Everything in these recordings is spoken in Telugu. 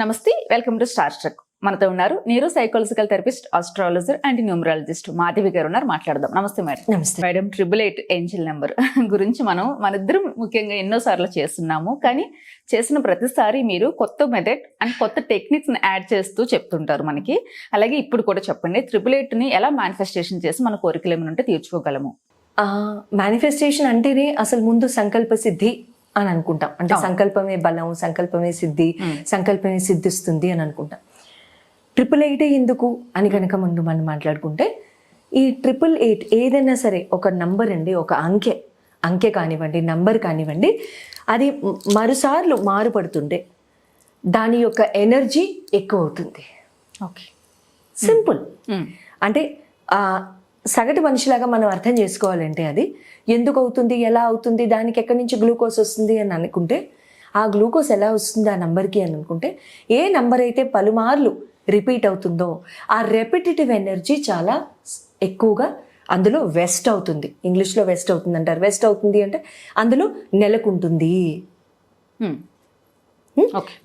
నమస్తే వెల్కమ్ టు స్టార్ ట్రక్ మనతో ఉన్నారు neuro psychological therapist astrologer and numerologist Madhavi garu ఉన్నారు. మాట్లాడదాం. నమస్తే మేడం. నమస్తే. Madam triple eight angel number గురించి మనం మన ఇద్దరం ముఖ్యంగా ఎన్నో సార్లు చేస్తున్నాము. కానీ చేసిన ప్రతిసారి మీరు కొత్త మెథడ్ అండ్ కొత్త టెక్నిక్స్ని యాడ్ చేస్తూ చెప్తుంటారు మనకి. అలాగే ఇప్పుడు కూడా చెప్పండి ట్రిపుల్ ఎయిట్ని ఎలా మేనిఫెస్టేషన్ చేసి మన కోరికలు ఏమైనా ఉంటే తీర్చుకోగలము? మేనిఫెస్టేషన్ అంటేనే అసలు ముందు సంకల్ప సిద్ధి అని అనుకుంటాం. అంటే. సంకల్పమే బలం సంకల్పమే సిద్ధి. సంకల్పమే సిద్ధిస్తుంది అని అనుకుంటాం. ట్రిపుల్ ఎయిట్ ఎందుకు అని కనుక ముందు మనం మాట్లాడుకుంటే ఈ ట్రిపుల్ ఎయిట్ ఏదైనా సరే ఒక నంబర్ అండి ఒక అంకె అంకె కానివ్వండి నంబర్ కానివ్వండి అది మరుసార్లు మారుపడుతుంటే దాని యొక్క ఎనర్జీ ఎక్కువ అవుతుంది ఓకే. సింపుల్. అంటే సగటు మనిషిలాగా మనం అర్థం చేసుకోవాలంటే అది ఎందుకు అవుతుంది ఎలా అవుతుంది దానికి ఎక్కడి నుంచి గ్లూకోజ్ వస్తుంది అని అనుకుంటే ఆ గ్లూకోజ్ ఎలా వస్తుంది ఆ నంబర్కి అని అనుకుంటే ఏ నంబర్ అయితే పలుమార్లు రిపీట్ అవుతుందో ఆ రెపిటేటివ్ ఎనర్జీ చాలా ఎక్కువగా అందులో వెస్ట్ అవుతుంది. ఇంగ్లీష్లో వెస్ట్ అవుతుంది అంటారు. వెస్ట్ అవుతుంది అంటే అందులో నెలకుంటుంది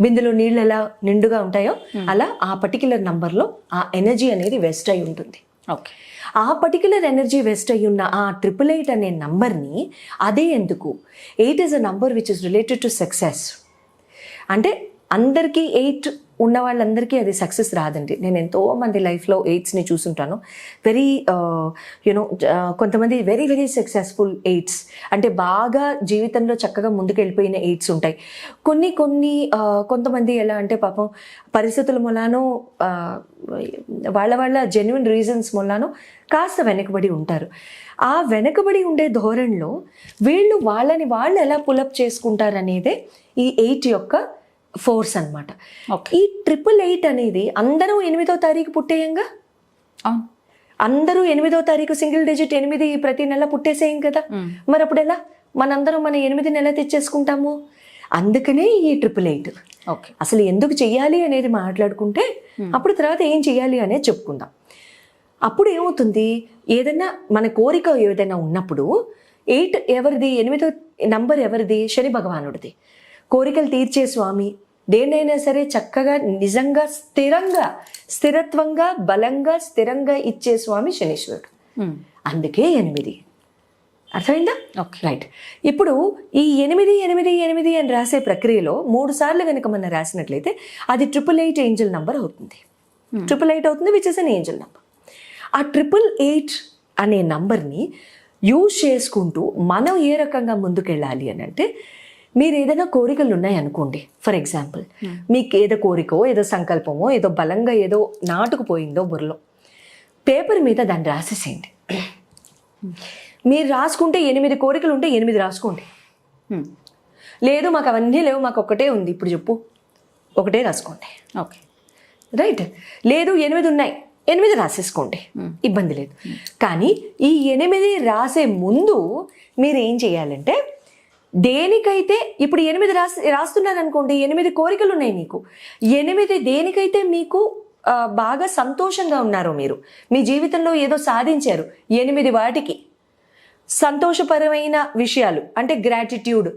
బిందులో నీళ్ళు ఎలా నిండుగా ఉంటాయో అలా ఆ పర్టికులర్ నంబర్లో ఆ ఎనర్జీ అనేది వెస్ట్ అయి ఉంటుంది. ఓకే. ఆ పర్టికులర్ ఎనర్జీ వెస్ట్ అయి ఉన్న ఆ ట్రిపుల్ ఎయిట్ అనే నంబర్ని అదే ఎందుకు? Eight is a number which is related to success అంటే అందరికీ ఎయిట్ ఉన్న వాళ్ళందరికీ అది సక్సెస్ రాదండి. నేను ఎంతో మంది లైఫ్లో ఎయిడ్స్ని చూసుంటాను. వెరీ యునో uh, uh, కొంతమంది వెరీ వెరీ సక్సెస్ఫుల్ ఎయిడ్స్ అంటే బాగా జీవితంలో చక్కగా ముందుకెళ్ళిపోయిన ఎయిడ్స్ ఉంటాయి. కొన్ని కొన్ని uh, కొంతమంది ఎలా అంటే పాపం పరిస్థితుల మూలానో వాళ్ళ వాళ్ళ జెన్యున్ రీజన్స్ మూలానో కాస్త వెనకబడి ఉంటారు. ఆ వెనకబడి ఉండే ధోరణిలో వీళ్ళు వాళ్ళని వాళ్ళు ఎలా పులప్ చేసుకుంటారనేదే ఈ ఎయిట్ యొక్క ఫోర్స్ అన్నమాట. ఓకే. ఈ ట్రిపుల్ ఎయిట్ అనేది అందరూ ఎనిమిదో తారీఖు పుట్టేయంగా? అందరూ ఎనిమిదో తారీఖు సింగిల్ డిజిట్ ఎనిమిది ప్రతి నెల పుట్టేసేయం కదా. మరి అప్పుడు ఎలా? మనందరం మన ఎనిమిది నెల తెచ్చేసుకుంటాము. అందుకనే ఈ ట్రిపుల్ ఎయిట్. ఓకే. అసలు ఎందుకు చెయ్యాలి అనేది మాట్లాడుకుంటే అప్పుడు తర్వాత ఏం చెయ్యాలి అనేది చెప్పుకుందాం. అప్పుడు ఏమవుతుంది? ఏదైనా మన కోరిక ఏదైనా ఉన్నప్పుడు ఎయిట్ ఎవరిది? ఎనిమిదో నంబర్ ఎవరిది? శని భగవానుడిది. కోరికలు తీర్చే స్వామి దేన్నైనా సరే చక్కగా నిజంగా స్థిరంగా స్థిరత్వంగా బలంగా స్థిరంగా ఇచ్చే స్వామి శనీశ్వరుడు. అందుకే ఎనిమిది. అర్థమైందా? ఓకే. రైట్ ఇప్పుడు ఈ ఎనిమిది ఎనిమిది ఎనిమిది అని రాసే ప్రక్రియలో మూడు సార్లు కనుక మనం రాసినట్లయితే అది ట్రిపుల్ ఎయిట్ ఏంజల్ నంబర్ అవుతుంది. ట్రిపుల్ ఎయిట్ అవుతుంది which is an angel number ఆ ట్రిపుల్ ఎయిట్ అనే నంబర్ని యూజ్ చేసుకుంటూ మనం ఏ రకంగా ముందుకెళ్ళాలి అని అంటే మీరు ఏదైనా కోరికలు ఉన్నాయి అనుకోండి ఫర్ ఎగ్జాంపుల్ మీకు ఏదో కోరికో ఏదో సంకల్పమో ఏదో బలంగా ఏదో నాటుకుపోయిందో బుర్రలో పేపర్ మీద దాన్ని రాసేసేయండి. మీరు రాసుకుంటే ఎనిమిది కోరికలు ఉంటే ఎనిమిది రాసుకోండి. లేదు మాకు అవన్నీ లేవు మాకు ఒక్కటే ఉంది ఇప్పుడు చెప్పు. ఒకటే రాసుకోండి. ఓకే. రైట్ లేదు ఎనిమిది ఉన్నాయి ఎనిమిది రాసేసుకోండి. ఇబ్బంది లేదు. కానీ ఈ ఎనిమిది రాసే ముందు మీరు ఏం చేయాలంటే దేనికైతే ఇప్పుడు ఎనిమిది రాసి రాస్తున్నారు అనుకోండి ఎనిమిది కోరికలు ఉన్నాయి మీకు. ఎనిమిది దేనికైతే మీకు బాగా సంతోషంగా ఉన్నారో మీరు మీ జీవితంలో ఏదో సాధించారు ఎనిమిది వాటికి సంతోషపరమైన విషయాలు అంటే గ్రాటిట్యూడ్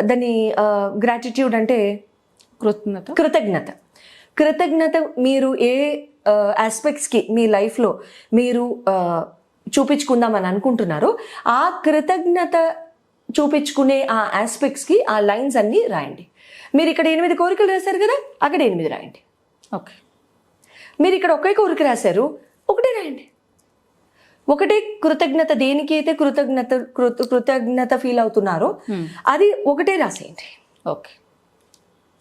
దాన్ని గ్రాటిట్యూడ్ అంటే కృతజ్ఞత. కృతజ్ఞత. కృతజ్ఞత మీరు ఏ ఆస్పెక్ట్స్కి మీ లైఫ్లో మీరు చూపించుకుందామని అనుకుంటున్నారో ఆ కృతజ్ఞత చూపించుకునే ఆ ఆస్పెక్ట్స్కి ఆ లైన్స్ అన్నీ రాయండి. మీరు ఇక్కడ ఎనిమిది కోరికలు రాశారు కదా అక్కడ ఎనిమిది రాయండి. ఓకే. మీరు ఇక్కడ ఒకే కోరిక రాశారు ఒకటే రాయండి. ఒకటే కృతజ్ఞత దేనికి అయితే కృతజ్ఞత కృత కృతజ్ఞత ఫీల్ అవుతున్నారో అది ఒకటే రాసేయండి. ఓకే.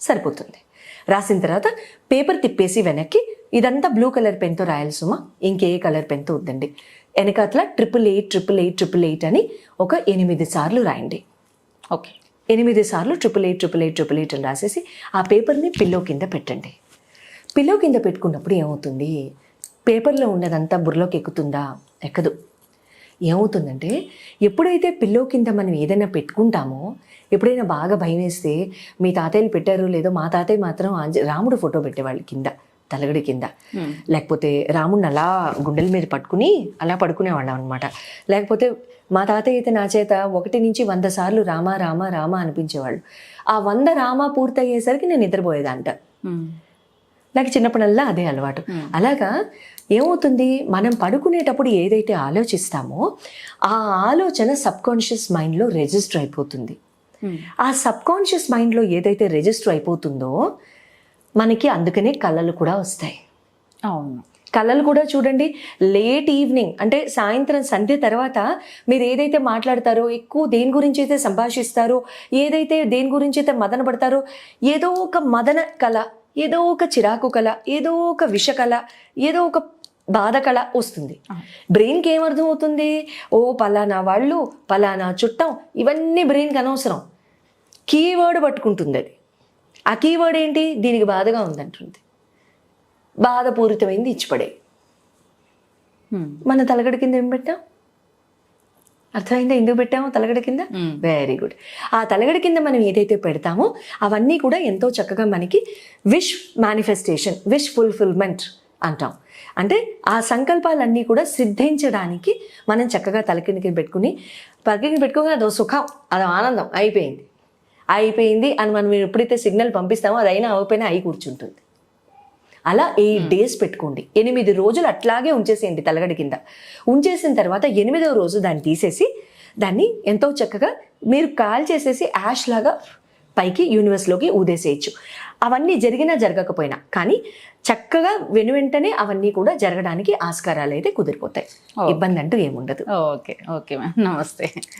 సరిపోతుంది. రాసిన తర్వాత పేపర్ తిప్పేసి వెనక్కి ఇదంతా బ్లూ కలర్ పెన్తో రాయాలి సుమా ఇంకే కలర్ పెన్తో వద్దండి. వెనకాతల triple eight triple eight triple eight అని ఒక ఎనిమిది సార్లు రాయండి. ఓకే. ఎనిమిది సార్లు triple eight triple eight triple eight అని రాసేసి ఆ పేపర్ని పిల్లో కింద పెట్టండి. పిల్లో కింద పెట్టుకున్నప్పుడు ఏమవుతుంది? పేపర్లో ఉన్నదంతా బుర్రలోకి ఎక్కుతుందా? ఎక్కదు. ఏమవుతుందంటే ఎప్పుడైతే పిల్లో కింద మనం ఏదైనా పెట్టుకుంటామో ఎప్పుడైనా బాగా భయం వేస్తే మీ తాతయ్యలు పెట్టారో లేదో మా తాతయ్య మాత్రం రాముడు ఫోటో పెట్టేవాళ్ళు కింద. తలగడి కింద. లేకపోతే రాముడిని అలా గుండెల మీద పట్టుకుని అలా పడుకునేవాళ్ళం అనమాట లేకపోతే మా తాతయ్య అయితే నా చేత ఒకటి నుంచి వంద సార్లు రామ రామ రామ అనిపించేవాళ్ళు. ఆ వంద రామ పూర్తయ్యేసరికి నేను నిద్రపోయేదంట. నాకు చిన్నప్పుడల్లా అదే అలవాటు. అలాగా ఏమవుతుంది? మనం పడుకునేటప్పుడు ఏదైతే ఆలోచిస్తామో ఆ ఆలోచన సబ్ కాన్షియస్ మైండ్లో రిజిస్టర్ అయిపోతుంది. ఆ సబ్ కాన్షియస్ మైండ్లో ఏదైతే రిజిస్టర్ అయిపోతుందో మనకి అందుకనే కళలు కూడా వస్తాయి. అవును. కళలు కూడా చూడండి లేట్ ఈవినింగ్ అంటే సాయంత్రం సంధ్య తర్వాత మీరు ఏదైతే మాట్లాడతారో ఎక్కువ దేని గురించి అయితే సంభాషిస్తారో ఏదైతే దేని గురించి అయితే మదన పడతారో ఏదో ఒక మదన కళ ఏదో ఒక చిరాకు కళ ఏదో ఒక విష కళ ఏదో ఒక బాధ కళ వస్తుంది. బ్రెయిన్కి ఏమర్థం అవుతుంది ఓ పలానా వాళ్ళు పలానా చుట్టం ఇవన్నీ బ్రెయిన్కి అనవసరం. కీవర్డ్ పట్టుకుంటుంది అది. ఆ కీవర్డ్ ఏంటి? దీనికి బాధగా ఉందంటుంది. బాధపూరితమైంది ఇచ్చిపడే. మన తలగడ కింద ఏం పెట్టాం? అర్థమైందా? ఎందుకు పెట్టామో తలగడ కింద. వెరీ గుడ్ ఆ తలగడ కింద మనం ఏదైతే పెడతామో అవన్నీ కూడా ఎంతో చక్కగా మనకి విష్ మేనిఫెస్టేషన్ విష్ ఫుల్ఫిల్మెంట్ అంటాం. అంటే ఆ సంకల్పాలన్నీ కూడా సిద్ధించడానికి మనం చక్కగా తలకిందికి పెట్టుకుని పక్కకి పెట్టుకోగా అదో సుఖం అదో ఆనందం అయిపోయింది. అయిపోయింది అని మనం ఎప్పుడైతే సిగ్నల్ పంపిస్తామో అది అయినా అవ్వకపోయినా అయి కూర్చుంటుంది. అలా ఎయిట్ డేస్ పెట్టుకోండి. ఎనిమిది రోజులు అట్లాగే ఉంచేసేయండి తలగడి కింద. ఉంచేసిన తర్వాత ఎనిమిదవ రోజు దాన్ని తీసేసి దాన్ని ఎంతో చక్కగా మీరు కాల్ చేసేసి యాష్ లాగా పైకి యూనివర్స్లోకి ఊదేసేయచ్చు. అవన్నీ జరిగినా జరగకపోయినా కానీ చక్కగా వెను వెంటనే అవన్నీ కూడా జరగడానికి ఆస్కారాలు అయితే కుదిరిపోతాయి. ఇబ్బంది అంటూ ఏముండదు. ఓకే ఓకే మ్యామ్ నమస్తే.